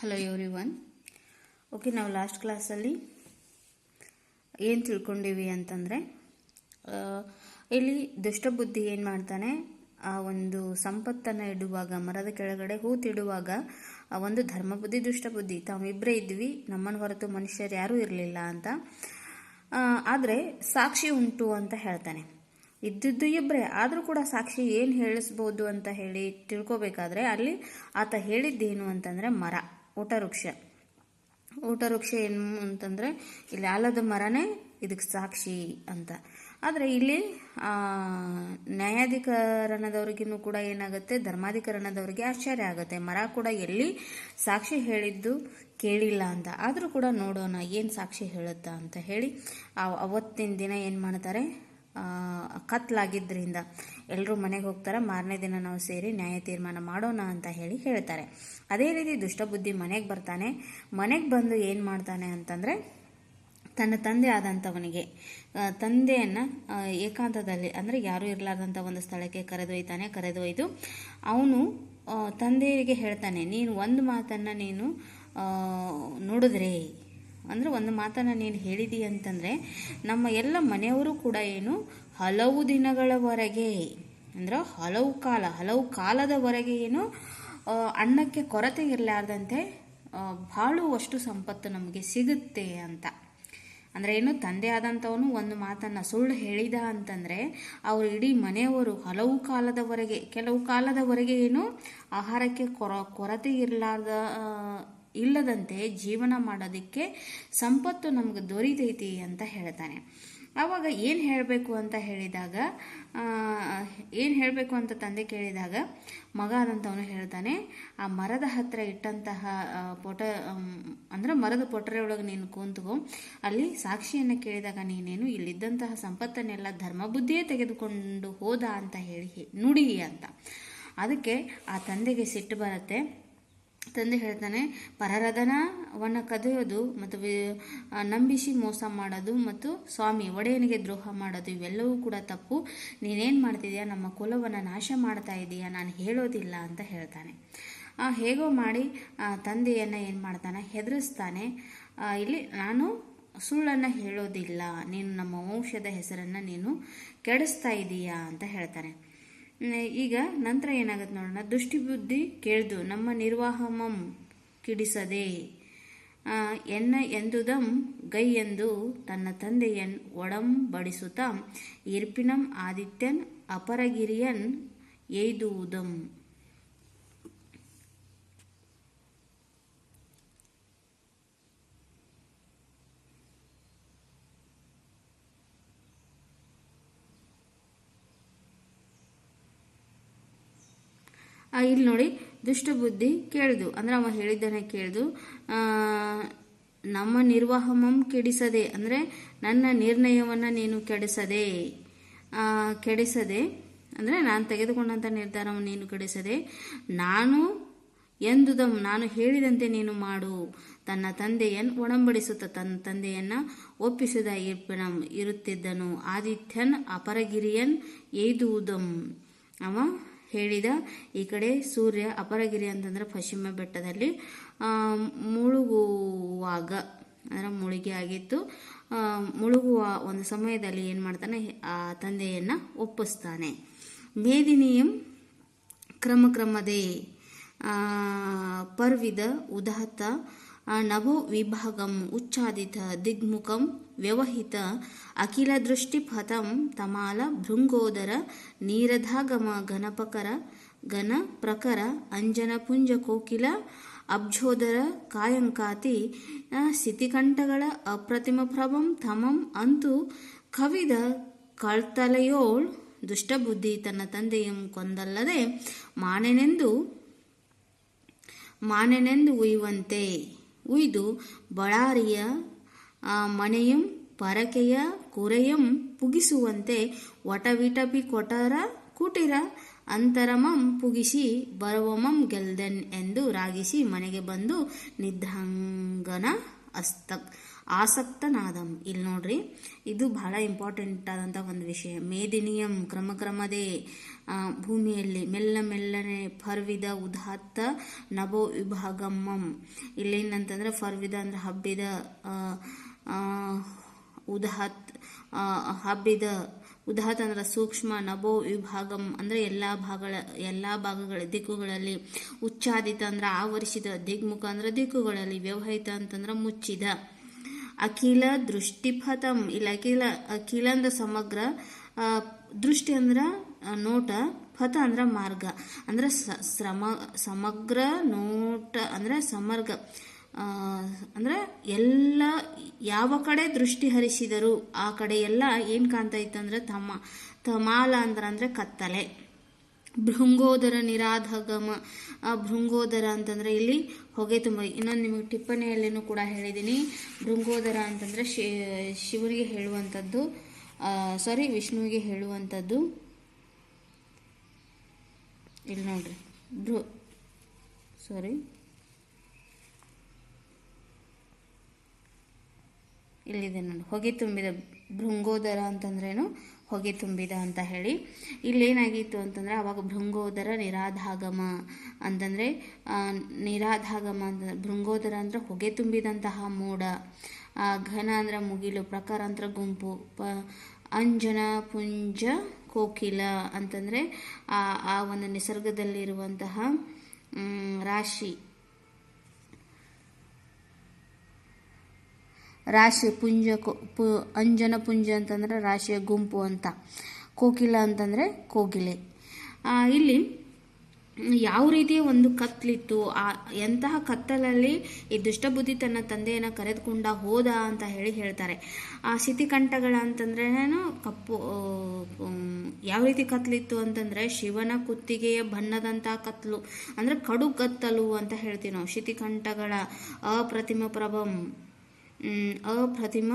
Hello everyone okay ನಾವು last ಕ್ಲಾಸಲ್ಲಿ ಏನು ತಿಳ್ಕೊಂಡಿವಿ ಅಂತಂದರೆ ಇಲ್ಲಿ ದುಷ್ಟಬುದ್ಧಿ ಏನು ಮಾಡ್ತಾನೆ, ಆ ಒಂದು ಸಂಪತ್ತನ್ನು ಇಡುವಾಗ, ಮರದ ಕೆಳಗಡೆ ಹೂತಿಡುವಾಗ, ಆ ಒಂದು ಧರ್ಮಬುದ್ಧಿ ದುಷ್ಟಬುದ್ಧಿ ತಾವಿಬ್ಬರೇ ಇದ್ವಿ ನಮ್ಮನ್ನು ಹೊರತು ಮನುಷ್ಯರು ಯಾರೂ ಇರಲಿಲ್ಲ ಅಂತ ಆದರೆ ಸಾಕ್ಷಿ ಉಂಟು ಅಂತ ಹೇಳ್ತಾನೆ. ಇದ್ದಿದ್ದು ಇಬ್ಬರೇ ಆದರೂ ಕೂಡ ಸಾಕ್ಷಿ ಏನು ಹೇಳಿಸ್ಬೋದು ಅಂತ ಹೇಳಿ ತಿಳ್ಕೊಬೇಕಾದ್ರೆ ಅಲ್ಲಿ ಆತ ಹೇಳಿದ್ದೇನು ಅಂತಂದರೆ ಮರ. ಊಟ ವೃಕ್ಷ ಊಟ ವೃಕ್ಷ ಏನು ಅಂತಂದರೆ ಇಲ್ಲಿ ಆಲದ ಮರನೇ ಇದಕ್ಕೆ ಸಾಕ್ಷಿ ಅಂತ. ಆದರೆ ಇಲ್ಲಿ ನ್ಯಾಯಾಧಿಕರಣದವ್ರಿಗೂ ಕೂಡ ಏನಾಗುತ್ತೆ? ಧರ್ಮಾಧಿಕರಣದವ್ರಿಗೆ ಆಶ್ಚರ್ಯ ಆಗುತ್ತೆ. ಮರ ಕೂಡ ಎಲ್ಲಿ ಸಾಕ್ಷಿ ಹೇಳಿದ್ದು ಕೇಳಿಲ್ಲ ಅಂತ. ಆದರೂ ಕೂಡ ನೋಡೋಣ ಏನು ಸಾಕ್ಷಿ ಹೇಳುತ್ತಾ ಅಂತ ಹೇಳಿ ಅವತ್ತಿನ ದಿನ ಏನು ಮಾಡ್ತಾರೆ? ಕತ್ಲಾಗಿದ್ದರಿಂದ ಎಲ್ಲರೂ ಮನೆಗೆ ಹೋಗ್ತಾರೆ, ಮಾರನೇ ದಿನ ನಾವು ಸೇರಿ ನ್ಯಾಯ ತೀರ್ಮಾನ ಮಾಡೋಣ ಅಂತ ಹೇಳಿ ಹೇಳ್ತಾರೆ. ಅದೇ ರೀತಿ ದುಷ್ಟಬುದ್ಧಿ ಮನೆಗೆ ಬರ್ತಾನೆ. ಮನೆಗೆ ಬಂದು ಏನು ಮಾಡ್ತಾನೆ ಅಂತಂದರೆ ತನ್ನ ತಂದೆ ಆದಂಥವನಿಗೆ ತಂದೆಯನ್ನು ಏಕಾಂತದಲ್ಲಿ ಅಂದರೆ ಯಾರೂ ಇರಲಾರ್ದಂಥ ಒಂದು ಸ್ಥಳಕ್ಕೆ ಕರೆದೊಯ್ತಾನೆ, ಕರೆದೊಯ್ದು ಅವನು ತಂದೆಯರಿಗೆ ಹೇಳ್ತಾನೆ, ನೀನು ಒಂದು ಮಾತನ್ನು ನೀನು ನೋಡಿದ್ರೆ? ಅಂದರೆ ಒಂದು ಮಾತನ್ನು ನೀನು ಹೇಳಿದಿ ಅಂತಂದರೆ, ನಮ್ಮ ಎಲ್ಲ ಮನೆಯವರು ಕೂಡ ಏನು, ಹಲವು ದಿನಗಳವರೆಗೆ, ಅಂದ್ರೆ ಹಲವು ಕಾಲ, ಹಲವು ಕಾಲದವರೆಗೆ ಏನು ಅನ್ನಕ್ಕೆ ಕೊರತೆ ಇರಲಾರ್ದಂತೆ ಬಾಳುವಷ್ಟು ಸಂಪತ್ತು ನಮಗೆ ಸಿಗುತ್ತೆ ಅಂತ. ಅಂದರೆ ಏನು, ತಂದೆ ಆದಂಥವನು ಒಂದು ಮಾತನ್ನು ಸುಳ್ಳು ಹೇಳಿದ ಅಂತಂದರೆ, ಅವರು ಇಡೀ ಮನೆಯವರು ಹಲವು ಕಾಲದವರೆಗೆ, ಕೆಲವು ಕಾಲದವರೆಗೆ ಏನು, ಆಹಾರಕ್ಕೆ ಕೊರ, ಕೊರತೆ ಇರಲಾರ್ದ ಇಲ್ಲದಂತೆ ಜೀವನ ಮಾಡೋದಕ್ಕೆ ಸಂಪತ್ತು ನಮ್ಗೆ ದೊರೀತೈತಿ ಅಂತ ಹೇಳ್ತಾನೆ. ಆವಾಗ ಏನು ಹೇಳಬೇಕು ಅಂತ ಹೇಳಿದಾಗ ಏನು ಹೇಳಬೇಕು ಅಂತ ತಂದೆ ಕೇಳಿದಾಗ, ಮಗ ಆದಂಥವನು ಹೇಳ್ತಾನೆ, ಆ ಮರದ ಹತ್ತಿರ ಇಟ್ಟಂತಹ ಪೊಟ ಅಂದರೆ ಮರದ ಪೊಟರೆ ಒಳಗೆ ನೀನು ಕೂತ್ಕೋ. ಅಲ್ಲಿ ಸಾಕ್ಷಿಯನ್ನು ಕೇಳಿದಾಗ ನೀನೇನು ಇಲ್ಲಿದ್ದಂತಹ ಸಂಪತ್ತನ್ನೆಲ್ಲ ಧರ್ಮಬುದ್ಧಿಯೇ ತೆಗೆದುಕೊಂಡು ಹೋದ ಅಂತ ಹೇಳಿ ನುಡಿ ಅಂತ. ಅದಕ್ಕೆ ಆ ತಂದೆಗೆ ಸಿಟ್ಟು ಬರುತ್ತೆ. ತಂದೆ ಹೇಳ್ತಾನೆ ಪರರದನವನ್ನು ಕದಿಯೋದು ಮತ್ತು ನಂಬಿಸಿ ಮೋಸ ಮಾಡೋದು ಮತ್ತು ಸ್ವಾಮಿ ಒಡೆಯನಿಗೆ ದ್ರೋಹ ಮಾಡೋದು ಇವೆಲ್ಲವೂ ಕೂಡ ತಪ್ಪು. ನೀನೇನು ಮಾಡ್ತಿದ್ಯಾ? ನಮ್ಮ ಕುಲವನ್ನು ನಾಶ ಮಾಡ್ತಾ ಇದೀಯಾ? ನಾನು ಹೇಳೋದಿಲ್ಲ ಅಂತ ಹೇಳ್ತಾನೆ. ಹೇಗೋ ಮಾಡಿ ತಂದೆಯನ್ನು ಏನು ಮಾಡ್ತಾನೆ? ಹೆದರಿಸ್ತಾನೆ. ಇಲ್ಲಿ ನಾನು ಸುಳ್ಳನ್ನು ಹೇಳೋದಿಲ್ಲ. ನೀನು ನಮ್ಮ ವಂಶದ ಹೆಸರನ್ನು ನೀನು ಕೆಡಿಸ್ತಾ ಇದೀಯಾ? ಅಂತ ಹೇಳ್ತಾನೆ. ಈಗ ನಂತರ ಏನಾಗುತ್ತೆ ನೋಡೋಣ. ದುಷ್ಟಿಬುದ್ಧಿ ಕೇಳ್ದು, ನಮ್ಮ ನಿರ್ವಾಹಮಂ ಕಿಡಿಸದೆ ಎನ್ನ ಎಂದುದಂ ಗೈ ಎಂದು ತನ್ನ ತಂದೆಯನ್ ಒಡಂಬಡಿಸುತ್ತಾ ಇರ್ಪಿನಂ ಆದಿತ್ಯನ್ ಅಪರಗಿರಿಯನ್ ಎಯ್ದುವುದಂ. ಇಲ್ಲಿ ನೋಡಿ ದುಷ್ಟಬುದ್ಧಿ ಕೇಳ್ದು. ಅಂದ್ರೆ ಅವ ಹೇಳಿದ್ದನ್ನೇ ಕೇಳ್ದು. ನಮ್ಮ ನಿರ್ವಾಹಮಂ ಕೆಡಿಸದೆ, ಅಂದರೆ ನನ್ನ ನಿರ್ಣಯವನ್ನು ನೀನು ಕೆಡಿಸದೆ ಕೆಡಿಸದೆ, ಅಂದರೆ ನಾನು ತೆಗೆದುಕೊಂಡಂಥ ನಿರ್ಧಾರವನ್ನು ನೀನು ಕೆಡಿಸದೆ, ನಾನು ಎಂದುದಂ ನಾನು ಹೇಳಿದಂತೆ ನೀನು ಮಾಡು. ತನ್ನ ತಂದೆಯನ್ನು ಒಡಂಬಡಿಸುತ್ತ, ತನ್ನ ತಂದೆಯನ್ನ ಒಪ್ಪಿಸಿದ ಇರ್ಪಣ ಇರುತ್ತಿದ್ದನು. ಆದಿತ್ಯನ್ ಅಪರಗಿರಿಯನ್ ಎಯ್ದುವುದಂ ಅವ ಹೇಳಿದ, ಈ ಕಡೆ ಸೂರ್ಯ ಅಪರಗಿರಿ ಅಂತಂದ್ರೆ ಪಶ್ಚಿಮ ಬೆಟ್ಟದಲ್ಲಿ ಮುಳುಗುವಾಗ, ಅಂದರೆ ಮುಳುಗಿ ಆಗಿತ್ತು. ಮುಳುಗುವ ಒಂದು ಸಮಯದಲ್ಲಿ ಏನು ಮಾಡ್ತಾನೆ, ಆ ತಂದೆಯನ್ನು ಒಪ್ಪಿಸ್ತಾನೆ. ಮೇದಿನಿಯಂ ಕ್ರಮಕ್ರಮದೇ ಪರ್ವಿದ ಉದಾತ್ತ ಉಚ್ಚಾದಿತ ದಿಗ್ಮುಖಂ ವ್ಯವಹಿತ ಅಖಿಲ ದೃಷ್ಟಿಪಥಂ ತಮಾಲ ಭೃಂಗೋದರ ನೀರಧಾಗಮ ಗಣಪಕರ ಗಣ ಪ್ರಕರ ಅಂಜನ ಪುಂಜ ಕೋಕಿಲ ಅಬ್ಜೋದರ ಕಾಯಂಕಾತಿ ಸಿತಿಕಂಠಗಳ ಅಪ್ರತಿಮ ಪ್ರಭಂ ತಮಂ ಅಂತೂ ಕವಿದ ಕಳ್ತಲೆಯೋಳ್ ದುಷ್ಟಬುದ್ಧಿ ತನ್ನ ತಂದೆಯಂ ಕೊಂದಲ್ಲದೆ ಮಾನೆನೆಂದು ಮಾನೆನೆಂದು ಉಯ್ಯುವಂತೆ ಉಯ್ದು ಬಳ್ಳಾರಿಯ ಮನೆಯಂ ಪರಕೆಯ ಕುರೆಯಂ ಪುಗಿಸುವಂತೆ ವಟವಿಟಪಿ ಕೊಟರ ಕುಟಿರ. ಅಂತರಮಂ ಪುಗಿಸಿ ಬರವಮಂ ಗೆಲ್ದೆನ್ ಎಂದು ರಾಗಿಸಿ ಮನೆಗೆ ಬಂದು ನಿದ್ರಾಂಗನ ಅಸ್ತಕ್. ಆಸಕ್ತನಾದಂ. ಇಲ್ಲಿ ನೋಡ್ರಿ, ಇದು ಬಹಳ ಇಂಪಾರ್ಟೆಂಟ್ ಆದಂಥ ಒಂದು ವಿಷಯ. ಮೇದಿನಿಯಂ ಕ್ರಮ ಕ್ರಮದೇ ಭೂಮಿಯಲ್ಲಿ ಮೆಲ್ಲ ಮೆಲ್ಲನೆ ಫರ್ವಿದ ಉದಾತ್ತ ನಭೋ ವಿಭಾಗಮ್ಮಂ. ಇಲ್ಲೇನಂತಂದ್ರೆ ಫರ್ವಿದ ಅಂದ್ರೆ ಹಬ್ಬಿದ ಉದಾತ್ ಹಬ್ಬಿದ ಉದಾತ್ ಅಂದ್ರೆ ಸೂಕ್ಷ್ಮ, ನಭೋ ವಿಭಾಗಂ ಅಂದ್ರೆ ಎಲ್ಲಾ ಭಾಗಗಳ ಎಲ್ಲಾ ಭಾಗಗಳ ದಿಕ್ಕುಗಳಲ್ಲಿ ಉಚ್ಚಾದಿತ ಅಂದ್ರೆ ಆವರಿಸಿದ ದಿಗ್ಮುಖ ಅಂದ್ರೆ ದಿಕ್ಕುಗಳಲ್ಲಿ ವ್ಯವಹಿತ ಅಂತಂದ್ರೆ ಮುಚ್ಚಿದ. ಅಖಿಲ ದೃಷ್ಟಿಪಥಂ, ಇಲ್ಲ ಅಖಿಲ ಅಖಿಲ ಅಂದ್ರೆ ಸಮಗ್ರ ದೃಷ್ಟಿ ಅಂದ್ರೆ ನೋಟ, ಪಥ ಅಂದ್ರೆ ಮಾರ್ಗ. ಅಂದ್ರೆ ಶ್ರಮ, ಸಮಗ್ರ ನೋಟ, ಅಂದ್ರೆ ಸಮರ್ಗ. ಅಂದ್ರೆ ಎಲ್ಲ, ಯಾವ ಕಡೆ ದೃಷ್ಟಿ ಹರಿಸಿದರು ಆ ಕಡೆ ಎಲ್ಲ ಏನ್ ಕಾಣ್ತಾ ಇತ್ತಂದ್ರೆ ತಮ ತಮಾಲ ಅಂದ್ರೆ ಅಂದ್ರೆ ಕತ್ತಲೆ. ಭೃಂಗೋದರ ನಿರಾಧಗಮ. ಭೃಂಗೋದರ ಅಂತಂದ್ರೆ ಇಲ್ಲಿ ಹೊಗೆ ತುಂಬ ಇನ್ನೊಂದು ನಿಮಗೆ ಟಿಪ್ಪಣಿಯಲ್ಲಿನೂ ಕೂಡ ಹೇಳಿದ್ದೀನಿ ಭೃಂಗೋದರ ಅಂತಂದ್ರೆ ಶಿವನಿಗೆ ಹೇಳುವಂಥದ್ದು ಸಾರಿ ವಿಷ್ಣುವಿಗೆ ಹೇಳುವಂಥದ್ದು. ಇಲ್ಲಿ ನೋಡ್ರಿ. ಭೃ ಸಾರಿ ಇಲ್ಲಿದೆ ನೋಡಿ. ಹೊಗೆ ತುಂಬಿದ ಭೃಂಗೋದರ ಅಂತಂದ್ರೇನು? ಹೊಗೆ ತುಂಬಿದ ಅಂತ ಹೇಳಿ. ಇಲ್ಲೇನಾಗಿತ್ತು ಅಂತಂದ್ರೆ ಅವಾಗ ಭೃಂಗೋದರ ನಿರಾಧಾಗಮ ಅಂತಂದರೆ ನಿರಾಧಾಗಮ ಅಂತ, ಭೃಂಗೋದರ ಅಂದರೆ ಹೊಗೆ ತುಂಬಿದಂತಹ ಮೋಡ ಘನ ಅಂದ್ರೆ ಮುಗಿಲು ಪ್ರಕಾರ ಅಂದ್ರೆ ಗುಂಪು, ಪ, ಅಂಜನ, ಪುಂಜ, ಕೋಕಿಲ ಅಂತಂದರೆ ಆ ಆ ಒಂದು ನಿಸರ್ಗದಲ್ಲಿರುವಂತಹ ರಾಶಿ. ರಾಶಿ ಪುಂಜ ಪು ಅಂಜನ ಪುಂಜ ಅಂತಂದ್ರೆ ರಾಶಿಯ ಗುಂಪು ಅಂತ. ಕೋಕಿಲ ಅಂತಂದರೆ ಕೋಗಿಲೆ. ಇಲ್ಲಿ ಯಾವ ರೀತಿಯ ಒಂದು ಕತ್ತಲಿತ್ತು ಆ, ಎಂತಹ ಕತ್ತಲಲ್ಲಿ ಈ ದುಷ್ಟಬುದ್ಧಿ ತನ್ನ ತಂದೆಯನ್ನು ಕರೆದುಕೊಂಡ ಹೋದ ಅಂತ ಹೇಳಿ ಹೇಳ್ತಾರೆ. ಆ ಶಿತಿಕಂಠಗಳ ಅಂತಂದ್ರೇನು? ಕಪ್ಪು ಯಾವ ರೀತಿ ಕತ್ತಲಿತ್ತು ಅಂತಂದ್ರೆ ಶಿವನ ಕುತ್ತಿಗೆಯ ಬಣ್ಣದಂತಹ ಕತ್ತಲು ಅಂದ್ರೆ ಕಡು ಕತ್ತಲು ಅಂತ ಹೇಳ್ತೀವಿ ನಾವು. ಶಿತಿಕಂಠಗಳ ಅಪ್ರತಿಮ ಪ್ರಭಂ. ಅಪ್ರತಿಮ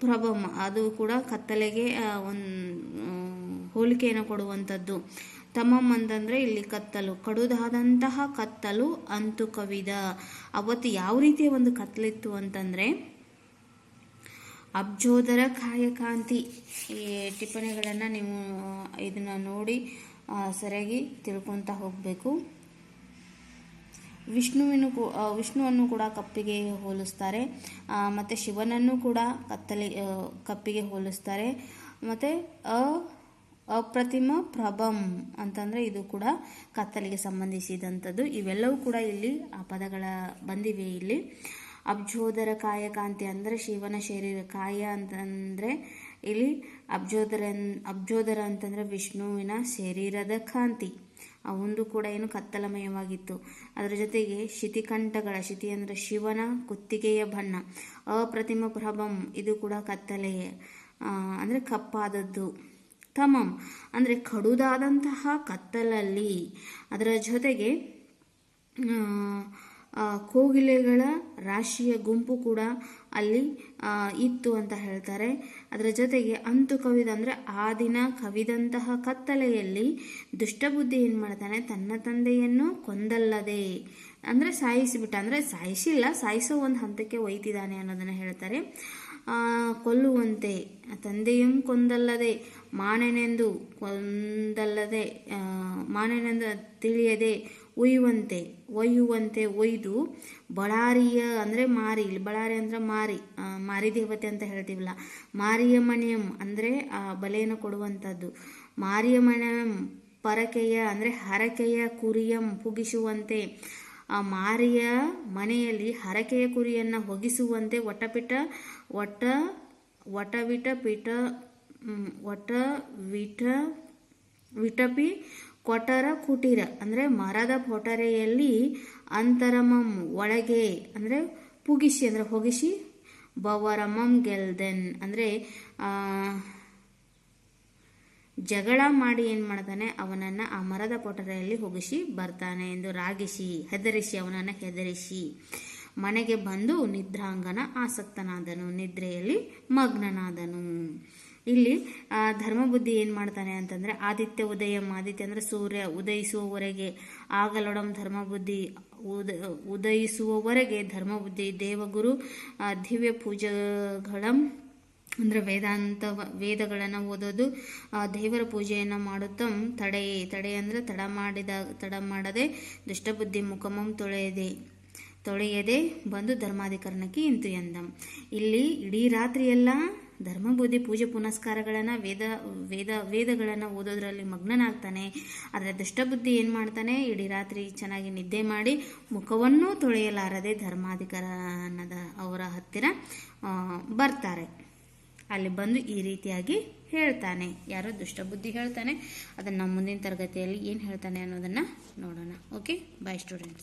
ಪ್ರಭಮ. ಅದು ಕೂಡ ಕತ್ತಲೆಗೆ ಒಂದು ಹೋಲಿಕೆಯನ್ನು ಕೊಡುವಂಥದ್ದು. ತಮಮ್ ಅಂತಂದರೆ ಇಲ್ಲಿ ಕತ್ತಲು. ಕಡುದಾದಂತಹ ಕತ್ತಲು ಅಂತು ಕವಿದ. ಅವತ್ತು ಯಾವ ರೀತಿಯ ಒಂದು ಕತ್ತಲಿತ್ತು ಅಂತಂದರೆ, ಅಬ್ಜೋದರ ಕಾಯಕಾಂತಿ. ಈ ಟಿಪ್ಪಣಿಗಳನ್ನು ನೀವು ಇದನ್ನು ನೋಡಿ ಸರಿಯಾಗಿ ತಿಳ್ಕೊತಾ ಹೋಗಬೇಕು. ವಿಷ್ಣುವಿನ ವಿಷ್ಣುವನ್ನು ಕೂಡ ಕಪ್ಪಿಗೆ ಹೋಲಿಸ್ತಾರೆ. ಮತ್ತೆ ಶಿವನನ್ನು ಕೂಡ ಕತ್ತಲೆ ಕಪ್ಪಿಗೆ ಹೋಲಿಸ್ತಾರೆ. ಮತ್ತು ಅ, ಅಪ್ರತಿಮ ಪ್ರಭಂ ಅಂತಂದರೆ ಇದು ಕೂಡ ಕತ್ತಲಿಗೆ ಸಂಬಂಧಿಸಿದಂಥದ್ದು. ಇವೆಲ್ಲವೂ ಕೂಡ ಇಲ್ಲಿ ಆ ಪದಗಳ ಬಂದಿವೆ ಇಲ್ಲಿ. ಅಬ್ಜೋದರ ಕಾಯಕಾಂತಿ ಅಂದರೆ ಶಿವನ ಶರೀರ ಕಾಯ ಅಂತಂದರೆ ಇಲ್ಲಿ ಅಬ್ಜೋದರ ಅಬ್ಜೋದರ ಅಂತಂದರೆ ವಿಷ್ಣುವಿನ ಶರೀರದ ಕಾಂತಿ. ಒಂದು ಕೂಡ ಏನು ಕತ್ತಲಮಯವಾಗಿತ್ತು. ಅದರ ಜೊತೆಗೆ ಶಿತಿಕಂಠಗಳ ಶಿತಿ ಅಂದರೆ ಶಿವನ ಕುತ್ತಿಗೆಯ ಬಣ್ಣ. ಅಪ್ರತಿಮ ಪ್ರಭಂ, ಇದು ಕೂಡ ಕತ್ತಲೆಯೇ. ಅಂದರೆ ಕಪ್ಪಾದದ್ದು. ತಮಂ, ಅಂದ್ರೆ ಕಡುದಾದಂತಹ ಕತ್ತಲಲ್ಲಿ. ಅದರ ಜೊತೆಗೆ ಕೋಗಿಲೆಗಳ ರಾಶಿಯ ಗುಂಪು ಕೂಡ ಅಲ್ಲಿ ಇತ್ತು ಅಂತ ಹೇಳ್ತಾರೆ. ಅದರ ಜೊತೆಗೆ ಅಂತು ಕವಿದ ಅಂದರೆ ಆ ದಿನ ಕವಿದಂತಹ ಕತ್ತಲೆಯಲ್ಲಿ ದುಷ್ಟಬುದ್ಧಿ ಏನು ಮಾಡ್ತಾನೆ? ತನ್ನ ತಂದೆಯನ್ನು ಕೊಂದಲ್ಲದೆ ಅಂದರೆ ಸಾಯಿಸಿಬಿಟ್ಟ, ಅಂದರೆ ಸಾಯಿಸಿಲ್ಲ, ಸಾಯಿಸೋ ಒಂದು ಹಂತಕ್ಕೆ ಒಯ್ತಿದ್ದಾನೆ ಅನ್ನೋದನ್ನು ಹೇಳ್ತಾರೆ. ಕೊಲ್ಲುವಂತೆ, ತಂದೆಯೂ ಕೊಂದಲ್ಲದೆ, ಮಾನೆನೆಂದು ಕೊಂದಲ್ಲದೆ ಮಾನೆನೆಂದು ತಿಳಿಯದೆ ಒಯ್ಯುವಂತೆ ಒಯ್ಯುವಂತೆ ಒಯ್ದು ಬಳ್ಳಾರಿಯ ಅಂದರೆ ಮಾರಿ, ಇಲ್ಲಿ ಬಳ್ಳಾರಿ ಅಂದರೆ ಮಾರಿ ಮಾರಿ ದೇವತೆ ಅಂತ ಹೇಳ್ತೀವಲ್ಲ ಮಾರಿಯ ಮಣಿಯಂ ಅಂದರೆ, ಆ, ಬಲೆಯನ್ನು ಕೊಡುವಂಥದ್ದು ಮಾರಿಯ ಮಣಿಯಂ ಪರಕೆಯ ಅಂದರೆ ಹರಕೆಯ ಕುರಿಯಂ ಪುಗಿಸುವಂತೆ, ಆ, ಮಾರಿಯ ಮನೆಯಲ್ಲಿ ಹರಕೆಯ ಕುರಿಯನ್ನು ಹೊಗಿಸುವಂತೆ ವಟಪಿಟ ಒಟ್ಟ ಒಟವಿಟ ಪಿಟ ಒಟ ವಿಟ ವಿಟಪಿ ಕೊಟರ ಕುಟೀರ ಅಂದ್ರೆ ಮರದ ಪೊಟರೆಯಲ್ಲಿ ಅಂತರಮಂ ಒಳಗೆ ಅಂದ್ರೆ ಪುಗಿಸಿ ಅಂದ್ರೆ ಹೊಗಿಸಿ, ಬವರಮಂ ಗೆಲ್ದೆನ್ ಅಂದ್ರೆ ಜಗಳ ಮಾಡಿ ಏನು ಮಾಡ್ತಾನೆ, ಅವನನ್ನ ಆ ಮರದ ಪೊಟರೆಯಲ್ಲಿ ಹೊಗಿಸಿ ಬರ್ತಾನೆ ಎಂದು ರಾಗಿಸಿ, ಹೆದರಿಸಿ, ಅವನನ್ನ ಹೆದರಿಸಿ. ಮನೆಗೆ ಬಂದು ನಿದ್ರಾಂಗನ ಆಸಕ್ತನಾದನು, ನಿದ್ರೆಯಲ್ಲಿ ಮಗ್ನನಾದನು. ಇಲ್ಲಿ ಧರ್ಮಬುದ್ಧಿ ಏನು ಮಾಡ್ತಾನೆ ಅಂತಂದರೆ, ಆದಿತ್ಯ ಉದಯಂ, ಆದಿತ್ಯ ಅಂದರೆ ಸೂರ್ಯ, ಉದಯಿಸುವವರೆಗೆ ಆಗಲೊಡಂ ಧರ್ಮಬುದ್ಧಿ, ಉದ, ಉದಯಿಸುವವರೆಗೆ ಧರ್ಮಬುದ್ಧಿ, ದೇವಗುರು ದಿವ್ಯ ಪೂಜೆಗಳಂ, ಅಂದರೆ ವೇದಾಂತ, ವೇದಗಳನ್ನು ಓದೋದು ದೇವರ ಪೂಜೆಯನ್ನು ಮಾಡುತ್ತಾ, ತಡೆ ತಡೆ ಅಂದರೆ ತಡ ಮಾಡಿದ, ತಡ ಮಾಡದೆ, ದುಷ್ಟಬುದ್ಧಿ ಮುಖಮಂ ತೊಳೆಯದೆ ತೊಳೆಯದೆ ಬಂದು ಧರ್ಮಾಧಿಕರಣಕ್ಕೆ ಇಂತು ಎಂದಂ. ಇಲ್ಲಿ ಇಡೀ ರಾತ್ರಿಯೆಲ್ಲ ಧರ್ಮಬುದ್ಧಿ ಪೂಜೆ ಪುನಸ್ಕಾರಗಳನ್ನು ವೇದ ವೇದ, ವೇದಗಳನ್ನು ಓದೋದ್ರಲ್ಲಿ ಮಗ್ನನಾಗ್ತಾನೆ. ಆದರೆ ದುಷ್ಟಬುದ್ಧಿ ಏನು ಮಾಡ್ತಾನೆ? ಇಡೀ ರಾತ್ರಿ ಚೆನ್ನಾಗಿ ನಿದ್ದೆ ಮಾಡಿ ಮುಖವನ್ನೂ ತೊಳೆಯಲಾರದೆ ಅನ್ನದ ಅವರ ಹತ್ತಿರ ಬರ್ತಾರೆ. ಅಲ್ಲಿ ಬಂದು ಈ ರೀತಿಯಾಗಿ ಹೇಳ್ತಾನೆ. ಯಾರೋ ದುಷ್ಟಬುದ್ಧಿ ಹೇಳ್ತಾನೆ. ಅದನ್ನು ಮುಂದಿನ ತರಗತಿಯಲ್ಲಿ ಏನು ಹೇಳ್ತಾನೆ ಅನ್ನೋದನ್ನು ನೋಡೋಣ. Okay bye students